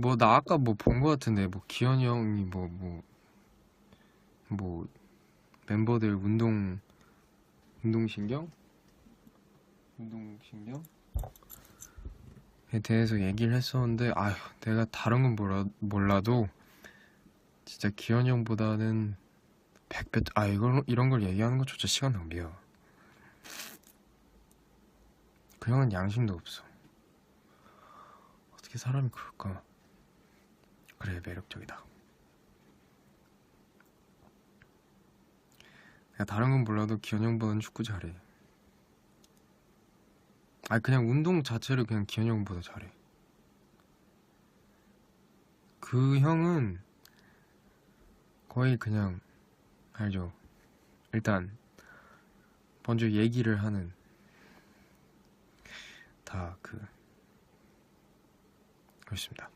뭐 나 아까 뭐 본 거 같은데 뭐 기현이 형이 뭐 뭐 뭐 멤버들 운동 운동신경? 운동신경 에 대해서 얘기를 했었는데 아휴 내가 다른 건 몰라, 몰라도 진짜 기현이 형보다는 백배 아 이걸 이런 걸 얘기하는 것조차 시간 낭비야 그 형은 양심도 없어. 어떻게 사람이 그럴까 그래 매력적이다. 다른 건 몰라도 기현 형보다는 축구 잘해. 아 그냥 운동 자체를 그냥 기현 형보다 잘해. 그 형은 거의 그냥 알죠? 일단 먼저 얘기를 하는 다 그 그렇습니다